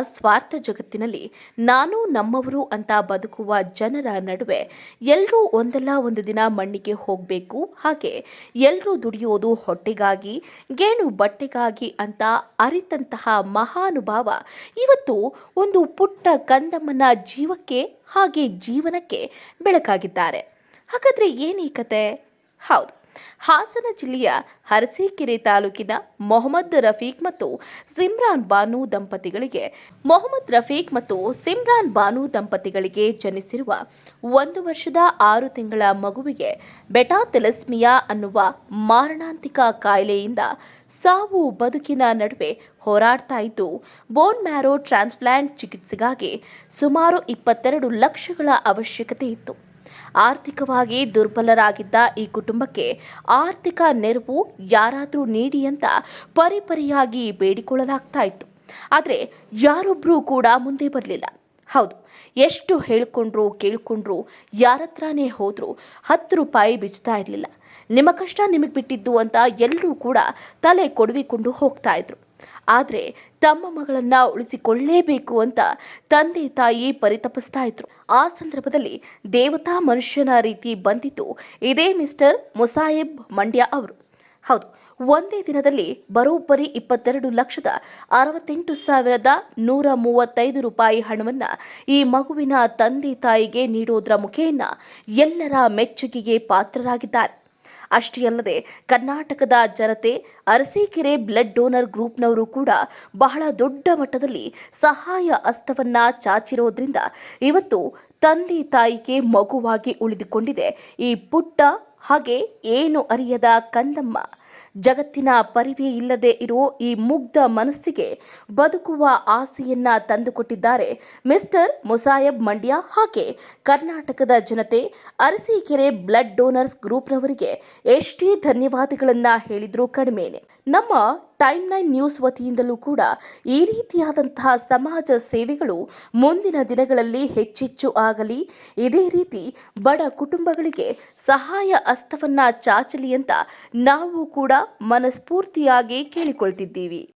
ಸ್ವಾರ್ಥ ಜಗತ್ತಿನಲ್ಲಿ ನಾನು ನಮ್ಮವರು ಅಂತ ಬದುಕುವ ಜನರ ನಡುವೆ ಎಲ್ಲರೂ ಒಂದಲ್ಲ ಒಂದು ದಿನ ಮಣ್ಣಿಗೆ ಹೋಗಬೇಕು. ಹಾಗೆ ಎಲ್ಲರೂ ದುಡಿಯೋದು ಹೊಟ್ಟೆಗಾಗಿ, ಗೇಣು ಬಟ್ಟೆಗಾಗಿ ಅಂತ ಅರಿತಂತಹ ಮಹಾನುಭಾವ ಇವತ್ತು ಒಂದು ಪುಟ್ಟ ಕಂದಮ್ಮನ ಜೀವಕ್ಕೆ ಹಾಗೆ ಜೀವನಕ್ಕೆ ಬೆಳಕಾಗಿದ್ದಾರೆ. ಹಾಗಾದ್ರೆ ಏನೀ ಕತೆ? ಹೌದು. ಹಾಸನ ಜಿಲ್ಲೆಯ ಅರಸೀಕೆರೆ ತಾಲೂಕಿನ ಮೊಹಮ್ಮದ್ ರಫೀಕ್ ಮತ್ತು ಸಿಮ್ರಾನ್ ಬಾನು ದಂಪತಿಗಳಿಗೆ, ಮೊಹಮ್ಮದ್ ರಫೀಕ್ ಮತ್ತು ಸಿಮ್ರಾನ್ ಬಾನು ದಂಪತಿಗಳಿಗೆ ಜನಿಸಿರುವ ಒಂದು ವರ್ಷದ ಆರು ತಿಂಗಳ ಮಗುವಿಗೆ ಬೆಟಾ ತೆಲಸ್ಮಿಯಾ ಅನ್ನುವ ಮಾರಣಾಂತಿಕ ಕಾಯಿಲೆಯಿಂದ ಸಾವು ಬದುಕಿನ ನಡುವೆ ಹೋರಾಡ್ತಾ ಇದ್ದು ಬೋನ್ ಮ್ಯಾರೋ ಟ್ರಾನ್ಸ್ಪ್ಲಾಂಟ್ ಚಿಕಿತ್ಸೆಗಾಗಿ ಸುಮಾರು ಇಪ್ಪತ್ತೆರಡು ಲಕ್ಷಗಳ ಅವಶ್ಯಕತೆ ಇತ್ತು. ಆರ್ಥಿಕವಾಗಿ ದುರ್ಬಲರಾಗಿದ್ದ ಈ ಕುಟುಂಬಕ್ಕೆ ಆರ್ಥಿಕ ನೆರವು ಯಾರಾದರೂ ನೀಡಿ ಅಂತ ಪರಿಪರಿಯಾಗಿ ಬೇಡಿಕೊಳ್ಳಲಾಗ್ತಾ ಇತ್ತು. ಆದರೆ ಯಾರೊಬ್ಬರೂ ಕೂಡ ಮುಂದೆ ಬರಲಿಲ್ಲ. ಹೌದು, ಎಷ್ಟು ಹೇಳ್ಕೊಂಡ್ರು ಕೇಳ್ಕೊಂಡ್ರು ಯಾರತ್ರನೇ ಹೋದ್ರು ಹತ್ತು ರೂಪಾಯಿ ಬಿಚ್ತಾ ಇರಲಿಲ್ಲ. ನಿಮ್ಮ ಕಷ್ಟ ನಿಮಗೆ ಬಿಟ್ಟಿದ್ದು ಅಂತ ಎಲ್ಲರೂ ಕೂಡ ತಲೆ ಕೊಡವಿಕೊಂಡು ಹೋಗ್ತಾ ಇದ್ರು. ಆದರೆ ತಮ್ಮ ಮಗಳನ್ನ ಉಳಿಸಿಕೊಳ್ಳೇಬೇಕು ಅಂತ ತಂದೆ ತಾಯಿ ಪರಿತಪಿಸ್ತಾ ಇದ್ರು. ಆ ಸಂದರ್ಭದಲ್ಲಿ ದೇವತಾ ಮನುಷ್ಯನ ರೀತಿ ಬಂದಿತು ಇದೇ ಮಿಸ್ಟರ್ ಮುಸಾಯಬ್ ಮಂಡ್ಯ ಅವರು. ಹೌದು, ಒಂದೇ ದಿನದಲ್ಲಿ ಬರೋಬ್ಬರಿ ಇಪ್ಪತ್ತೆರಡು ಲಕ್ಷದ ಅರವತ್ತೆಂಟು ಸಾವಿರದ ನೂರ ಮೂವತ್ತೈದು ರೂಪಾಯಿ ಹಣವನ್ನು ಈ ಮಗುವಿನ ತಂದೆ ತಾಯಿಗೆ ನೀಡೋದ್ರ ಮುಖೇನ ಎಲ್ಲರ ಮೆಚ್ಚುಗೆಗೆ ಪಾತ್ರರಾಗಿದ್ದಾರೆ. ಅಷ್ಟೇ ಅಲ್ಲದೆ ಕರ್ನಾಟಕದ ಜನತೆ ಅರಸೀಕೆರೆ ಬ್ಲಡ್ ಡೋನರ್ ಗ್ರೂಪ್ನವರು ಕೂಡ ಬಹಳ ದೊಡ್ಡ ಮಟ್ಟದಲ್ಲಿ ಸಹಾಯ ಹಸ್ತವನ್ನ ಚಾಚಿರೋದ್ರಿಂದ ಇವತ್ತು ತಂದೆ ತಾಯಿಗೆ ಮಗುವಾಗಿ ಉಳಿದುಕೊಂಡಿದೆ. ಈ ಪುಟ್ಟ ಹಾಗೆ ಏನು ಅರಿಯದ ಕಂದಮ್ಮ? ಜಗತ್ತಿನ ಪರಿವೇ ಇಲ್ಲದೆ ಇರೋ ಈ ಮುಗ್ಧ ಮನಸ್ಸಿಗೆ ಬದುಕುವ ಆಸೆಯನ್ನ ತಂದುಕೊಟ್ಟಿದ್ದಾರೆ ಮಿಸ್ಟರ್ ಮುಸಾಯಬ್ ಮಂಡ್ಯ. ಹಾಗೆ ಕರ್ನಾಟಕದ ಜನತೆ ಅರಸೀಕೆರೆ ಬ್ಲಡ್ ಡೋನರ್ಸ್ ಗ್ರೂಪ್ನವರಿಗೆ ಎಷ್ಟೇ ಧನ್ಯವಾದಗಳನ್ನ ಹೇಳಿದ್ರು ಕಡಿಮೆನೆ. ನಮ್ಮ ಟೈಮ್ ನೈನ್ ನ್ಯೂಸ್ ವತಿಯಿಂದಲೂ ಕೂಡ ಈ ರೀತಿಯಾದಂತಹ ಸಮಾಜ ಸೇವೆಗಳು ಮುಂದಿನ ದಿನಗಳಲ್ಲಿ ಹೆಚ್ಚೆಚ್ಚು ಆಗಲಿ. ಇದೇ ರೀತಿ ಬಡ ಕುಟುಂಬಗಳಿಗೆ ಸಹಾಯ ಹಸ್ತವನ್ನ ಚಾಚಲಿ ಅಂತ ನಾವು ಕೂಡ ಮನಸ್ಫೂರ್ತಿಯಾಗಿ ಕೇಳಿಕೊಳ್ತಿದ್ದೀವಿ.